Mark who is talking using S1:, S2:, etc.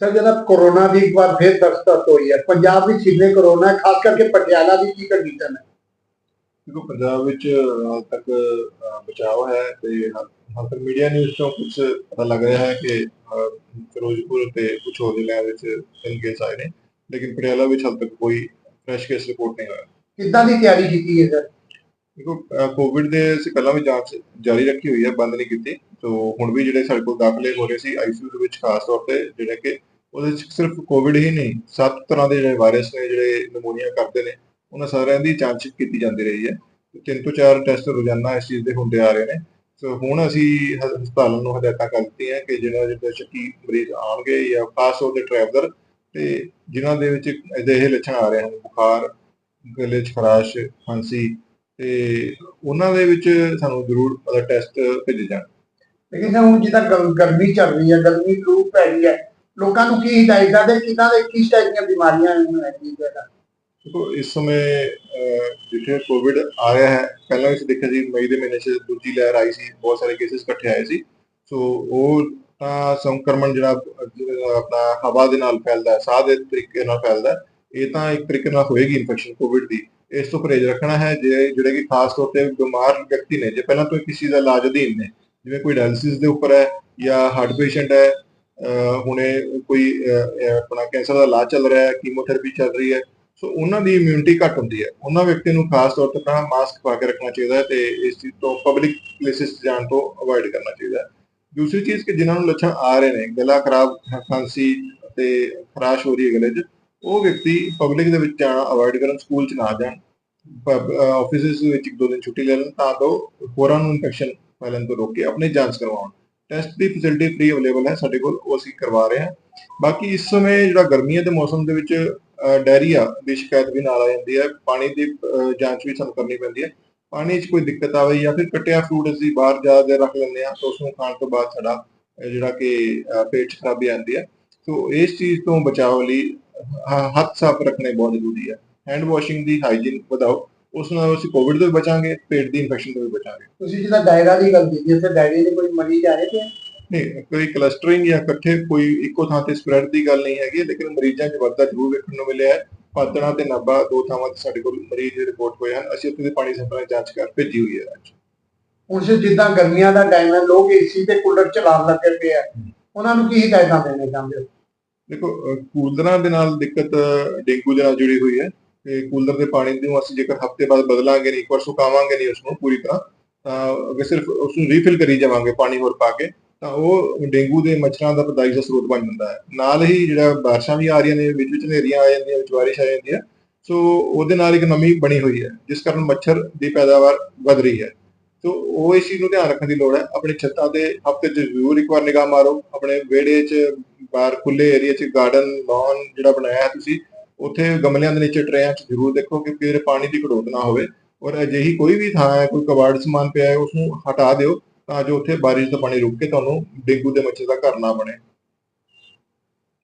S1: Sir ਜਦੋਂ corona ਦੀ ਇੱਕ ਵਾਰ ਫਿਰ ਦਸਤਕ ਹੋਈ ਹੈ ਪੰਜਾਬ ਵਿੱਚ ਕਿੰਨੇ ਕੋਰੋਨਾ ਖਾਸ ਕਰਕੇ ਪਟਿਆਲਾ ਦੀ ਕੀ ਕੰਡੀਸ਼ਨ ਹੈ?
S2: ਦੇਖੋ ਪੰਜਾਬ ਵਿੱਚ ਹਾਲ ਤੱਕ ਬਚਾਅ ਹੈ ਤੇ ਹਾਲ ਤੱਕ ਮੀਡੀਆ ਨਿਊਜ਼ ਤੋਂ ਕੁਝ ਪਤਾ ਲੱਗ ਰਿਹਾ ਹੈ ਕਿ ਫਿਰੋਜ਼ਪੁਰ ਤੇ ਕੁਝ ਹੋਰ ਜ਼ਿਲ੍ਹਿਆਂ ਵਿੱਚ ਤਿੰਨ ਕੇਸ ਆਏ ਨੇ ਲੇਕਿਨ ਪਟਿਆਲਾ ਵਿੱਚ ਹਾਲ ਤੱਕ ਕੋਈ ਫਰੈਸ਼ ਕੇਸ ਰਿਪੋਰਟ ਨਹੀਂ ਹੋਇਆ।
S1: ਕਿੱਦਾਂ ਦੀ ਤਿਆਰੀ ਕੀਤੀ ਹੈ ਸਰ?
S2: ਦੇਖੋ ਕੋਵਿਡ ਦੇ ਅਸੀਂ ਪਹਿਲਾਂ ਵੀ ਜਾਂਚ ਜਾਰੀ ਰੱਖੀ ਹੋਈ ਹੈ ਬੰਦ ਨਹੀਂ ਕੀਤੀ। ਸੋ ਹੁਣ ਵੀ ਜਿਹੜੇ ਸਾਡੇ ਕੋਲ ਦਾਖਲੇ ਹੋ ਰਹੇ ਸੀ ਆਈਸੀਯੂ ਦੇ ਵਿੱਚ ਖਾਸ ਤੌਰ ਤੇ ਜਿਹੜੇ ਕਿ ਉਹਦੇ ਵਿੱਚ ਸਿਰਫ ਕੋਵਿਡ ਹੀ ਨਹੀਂ, ਸੱਤ ਤਰ੍ਹਾਂ ਦੇ ਜਿਹੜੇ ਵਾਇਰਸ ਨੇ, ਜਿਹੜੇ ਨਮੂਨੀਆ ਕਰਦੇ ਨੇ, ਉਹਨਾਂ ਸਾਰਿਆਂ ਦੀ ਜਾਂਚ ਕੀਤੀ ਜਾਂਦੀ ਰਹੀ ਹੈ। ਤਿੰਨ ਤੋਂ ਚਾਰ ਟੈਸਟ ਰੋਜ਼ਾਨਾ ਇਸ ਚੀਜ਼ ਦੇ ਹੁੰਦੇ ਆ ਰਹੇ ਨੇ। ਸੋ ਹੁਣ ਅਸੀਂ ਹਸਪਤਾਲਾਂ ਨੂੰ ਹਦਾਇਤਾਂ ਕਰ ਦਿੱਤੀਆਂ ਕਿ ਜਿਹੜਾ ਜਿਹੜਾ ਸ਼ੱਕੀ ਮਰੀਜ਼ ਆਉਣਗੇ ਜਾਂ ਖਾਸ ਤੌਰ ਤੇ ਟਰੈਵਲਰ ਤੇ ਜਿਨ੍ਹਾਂ ਦੇ ਵਿੱਚ ਅਜਿਹੇ ਲੱਛਣ ਆ ਰਹੇ ਹਨ, ਬੁਖਾਰ, ਗਲੇ 'ਚ ਖਰਾਸ਼, ਖਾਂਸੀ ਤੇ ਉਹਨਾਂ ਦੇ ਵਿੱਚ ਸਾਨੂੰ ਜ਼ਰੂਰ ਟੈਸਟ ਭੇਜੇ ਜਾਣ।
S1: ਲੇਕਿਨ ਹੁਣ ਜਿੱਦਾਂ ਗਰਮੀ ਚੱਲ ਰਹੀ ਹੈ, ਗਰਮੀ ਲੂ ਪੈ ਰਹੀ ਹੈ ਲੋਕਾਂ ਨੂੰ ਕੀ ਹਦਾਇਤਾਂ ਦੇ ਕਿਦਾਂ ਦੇ, ਕਿਸ ਟਾਈਪ ਦੀਆਂ ਬਿਮਾਰੀਆਂ ਹੈ ਕੀ ਹੈ
S2: ਦੇਖੋ, ਇਸ ਸਮੇਂ ਜਿੱਥੇ ਕੋਵਿਡ ਆ ਹੈ, ਪਹਿਲਾਂ ਅਸੀਂ ਦੇਖਿਆ ਸੀ, ਮਈ ਦੇ ਮਹੀਨੇ 'ਚ ਦੂਜੀ ਲਹਿਰ ਆਈ ਸੀ, ਬਹੁਤ ਸਾਰੇ ਕੇਸਿਸ ਇਕੱਠੇ ਆਏ ਸੀ। ਸੋ, ਉਹ ਤਾਂ ਸੰਕਰਮਣ ਜਿਹੜਾ ਆਪਣਾ ਹਵਾ ਦੇ ਨਾਲ ਫੈਲਦਾ ਹੈ ਸਾਹ ਦੇ ਤਰੀਕੇ ਨਾਲ ਫੈਲਦਾ, ਇਹ ਤਾਂ ਇੱਕ ਤਰੀਕੇ ਨਾਲ ਹੋਏਗੀ ਇਨਫੈਕਸ਼ਨ ਕੋਵਿਡ ਦੀ। ਇਸ ਤੋਂ ਪਰਹੇਜ਼ ਰੱਖਣਾ ਹੈ, ਜੇ, ਜਿਹੜੇ ਕਿ ਖਾਸ ਤੌਰ ਤੇ ਬਿਮਾਰ ਵਿਅਕਤੀ ਨੇ, ਜੇ ਪਹਿਲਾਂ ਤੋਂ ਹੀ ਕਿਸੇ ਦਾ ਇਲਾਜ ਅਧੀਨ ਨੇ, ਜਿਵੇਂ ਕੋਈ ਡਾਇਲਿਸਿਸ ਦੇ ਉੱਪਰ ਹੈ ਜਾਂ ਹਾਰਟ ਪੇਸ਼ੈਂਟ ਹੈ ਹੁਣੇ ਕੋਈ ਆਪਣਾ ਕੈਂਸਰ ਦਾ ਇਲਾਜ ਚੱਲ ਰਿਹਾ ਹੈ ਕੀਮੋਥੈਰੇਪੀ ਚੱਲ ਰਹੀ ਹੈ। ਸੋ ਉਹਨਾਂ ਦੀ ਇਮਿਊਨਿਟੀ ਘੱਟ ਹੁੰਦੀ ਹੈ। ਉਹਨਾਂ ਵਿਅਕਤੀ ਨੂੰ ਖਾਸ ਤੌਰ ਤੇ ਆਪਣਾ ਮਾਸਕ ਪਾ ਕੇ ਰੱਖਣਾ ਚਾਹੀਦਾ ਹੈ ਤੇ ਇਸ ਚੀਜ਼ ਤੋਂ ਪਬਲਿਕ ਪਲੇਸਿਸ ਜਾਣ ਤੋਂ ਅਵੋਇਡ ਕਰਨਾ ਚਾਹੀਦਾ ਹੈ। ਦੂਸਰੀ ਚੀਜ਼ ਕਿ ਜਿਨ੍ਹਾਂ ਨੂੰ ਲੱਛਣ ਆ ਰਹੇ ਨੇ, ਗਲਾ ਖਰਾਬ, ਖਾਂਸੀ ਤੇ ਖਰਾਸ਼ ਹੋ ਰਹੀ ਹੈ ਗਲੇ 'ਚ, ਉਹ ਵਿਅਕਤੀ ਪਬਲਿਕ ਦੇ ਵਿੱਚ ਜਾਣਾ ਅਵੋਇਡ ਕਰਨ ਸਕੂਲ 'ਚ ਨਾ ਜਾਣ ਆਫਿਸਿਸ ਵਿੱਚ ਇੱਕ ਦੋ ਦਿਨ ਛੁੱਟੀ ਲੈ ਲੈਣ ਤਾਂ ਜੋ ਹੋਰਾਂ ਨੂੰ ਇਨਫੈਕਸ਼ਨ ਫੈਲਣ ਤੋਂ ਰੋਕ ਕੇ ਆਪਣੀ ਜਾਂਚ ਕਰਵਾਉਣ। ਟੈਸਟ ਦੀ ਫੈਸਿਲਿਟੀ ਫ੍ਰੀ ਅਵੇਲੇਬਲ ਹੈ, ਸਾਡੇ ਕੋਲ, ਉਹ ਅਸੀਂ ਕਰਵਾ ਰਹੇ ਹਾਂ। ਬਾਕੀ ਇਸ ਸਮੇਂ ਜਿਹੜਾ ਗਰਮੀਆਂ ਦੇ ਮੌਸਮ ਦੇ ਵਿੱਚ ਡਾਇਰੀਆ ਦੀ ਸ਼ਿਕਾਇਤ ਵੀ ਨਾਲ ਆ ਜਾਂਦੀ ਹੈ। ਪਾਣੀ ਦੀ ਜਾਂਚ ਵੀ ਸਾਨੂੰ ਕਰਨੀ ਪੈਂਦੀ ਹੈ। ਪਾਣੀ 'ਚ ਕੋਈ ਦਿੱਕਤ ਆਵੇ ਜਾਂ ਫਿਰ ਕੱਟਿਆ ਫਰੂਟ ਅਸੀਂ ਬਾਹਰ ਜ਼ਿਆਦਾ ਦੇਰ ਰੱਖ ਲੈਂਦੇ ਹਾਂ, ਤਾਂ ਉਸ ਨੂੰ ਖਾਣ ਤੋਂ ਬਾਅਦ ਸਾਡਾ ਜਿਹੜਾ ਕਿ ਪੇਟ 'ਚ ਖਰਾਬੀ ਆਉਂਦੀ ਹੈ। ਸੋ ਇਸ ਚੀਜ਼ ਤੋਂ ਬਚਾਅ ਲਈ ਹ- ਹੱਥ ਸਾਫ਼ ਰੱਖਣੇ ਬਹੁਤ ਜ਼ਰੂਰੀ ਹੈ। ਹੈਂਡ ਵਾਸ਼ਿੰਗ ਦੀ ਹਾਈਜੀਨ ਵਧਾਓ। ਉਸ ਨਾਲ ਅਸੀਂ ਕੋਵਿਡ ਤੋਂ ਵੀ ਬਚਾਂਗੇ ਪੇਟ ਦੀ ਇਨਫੈਕਸ਼ਨ ਤੋਂ ਵੀ ਬਚਾਂਗੇ।
S1: ਤੁਸੀਂ ਜਿੱਦਾਂ ਡਾਇਰਾ ਦੀ ਗੱਲ ਕੀਤੀ ਹੈ ਡਾਇਰੇ ਦੇ ਕੋਈ ਮਰੀਜ਼ ਆਏ ਤੇ
S2: ਨਹੀਂ ਕੋਈ ਕਲਸਟਰਿੰਗ ਜਾਂ ਇਕੱਠੇ ਕੋਈ ਇੱਕੋ ਥਾਂ ਤੇ ਸਪਰੈਡ ਦੀ ਗੱਲ ਨਹੀਂ ਹੈਗੀ ਲੇਕਿਨ ਮਰੀਜ਼ਾਂ 'ਚ ਵਾਧਾ ਜ਼ਰੂਰ ਵੇਖਣ ਨੂੰ ਮਿਲਿਆ ਹੈ। ਪਾਤਣਾ ਤੇ ਨਾਭਾ ਦੋ ਥਾਵਾਂ ਤੇ ਸਾਡੇ ਕੋਲ ਮਰੀਜ਼ ਰਿਪੋਰਟ ਹੋਏ ਹਨ। ਅਸੀਂ ਉੱਥੇ ਦੇ ਪਾਣੀ ਸੈਂਪਲਾਂ ਦੀ ਜਾਂਚ ਕਰ ਭੇਜੀ ਹੋਈ ਹੈ ਅੱਜ।
S1: ਹੁਣ ਸੇ ਜਿੱਦਾਂ ਗਰਮੀਆਂ ਦਾ ਟਾਈਮ ਹੈ ਲੋਕ ਏਸੀ ਤੇ ਕੂਲਰ ਚਲਾਉਣ ਲੱਗੇ ਪਏ ਆ। ਉਹਨਾਂ ਨੂੰ ਕੀ ਹਦਾਇਤਾਂ ਦੇਣੇ ਚਾਹੁੰਦੇ ਹੋ?
S2: ਦੇਖੋ ਕੂਲਰਾਂ ਦੇ ਨਾਲ ਦਿੱਕਤ ਡੇਂਗੂ ਦੇ ਨਾਲ ਜੁੜੀ ਹੋਈ ਹੈ। ਤੇ ਕੂਲਰ ਦੇ ਪਾਣੀ ਨੂੰ ਅਸੀਂ ਜੇਕਰ ਹਫ਼ਤੇ ਬਾਅਦ ਬਦਲਾਂਗੇ ਨਹੀਂ, ਇੱਕ ਵਾਰ ਸੁਕਾਵਾਂਗੇ ਨਹੀਂ ਉਸ ਨੂੰ ਪੂਰੀ ਤਰ੍ਹਾਂ, ਤਾਂ ਅਗਰ ਸਿਰਫ ਉਸ ਨੂੰ ਰੀਫਿਲ ਕਰੀ ਜਾਵਾਂਗੇ ਪਾਣੀ ਹੋਰ ਪਾ ਕੇ, ਤਾਂ ਉਹ ਡੇਂਗੂ ਦੇ ਮੱਛਰਾਂ ਦਾ ਪਦਾਈ ਦਾ ਸਰੋਤ ਬਣ ਜਾਂਦਾ ਹੈ। ਨਾਲ ਹੀ ਜਿਹੜਾ ਬਾਰਿਸ਼ਾਂ ਵੀ ਆ ਰਹੀਆਂ ਨੇ, ਵਿੱਚ ਵਿੱਚ ਹਨੇਰੀਆਂ ਆ ਜਾਂਦੀਆਂ, ਵਿੱਚ ਬਾਰਿਸ਼ ਆ ਜਾਂਦੀ ਹੈ, ਸੋ ਉਹਦੇ ਨਾਲ ਇੱਕ ਨਮੀ ਬਣੀ ਹੋਈ ਹੈ, ਜਿਸ ਕਾਰਨ ਮੱਛਰ ਦੀ ਪੈਦਾਵਾਰ ਵਧ ਰਹੀ ਹੈ। ਸੋ ਉਹ ਇਸ ਚੀਜ਼ ਨੂੰ ਧਿਆਨ ਰੱਖਣ ਦੀ ਲੋੜ ਹੈ, ਆਪਣੀ ਛੱਤਾਂ ਤੇ ਹਫ਼ਤੇ 'ਚ ਜ਼ਰੂਰ ਇੱਕ ਵਾਰ ਨਿਗਾਹ ਮਾਰੋ, ਆਪਣੇ ਵਿਹੜੇ 'ਚ, ਬਾਹਰ ਖੁੱਲੇ ਏਰੀਆ 'ਚ ਗਾਰਡਨ ਲੌਨ ਜਿਹੜਾ ਬਣਾਇਆ ਹੈ ਤੁਸੀਂ ਉੱਥੇ ਗਮਲਿਆਂ ਦੇ ਨੀਚੇ ਟਰੇਆਂ 'ਚ ਜ਼ਰੂਰ ਦੇਖੋ ਕਿ ਕਿਤੇ ਪਾਣੀ ਦੀ ਘੜੋਤ ਨਾ ਹੋਵੇ ਔਰ ਅਜਿਹੀ ਕੋਈ ਵੀ ਥਾਂ ਹੈ, ਕੋਈ ਕਬਾੜ ਸਮਾਨ ਪਿਆ ਹੈ ਉਸ ਨੂੰ ਹਟਾ ਦਿਓ ਤਾਂ ਜੋ ਉੱਥੇ ਬਾਰਿਸ਼ ਦਾ ਪਾਣੀ ਰੁਕ ਕੇ ਤੁਹਾਨੂੰ ਡੇਂਗੂ ਦੇ ਮੱਛਰ ਦਾ ਘਰ ਨਾ ਬਣੇ।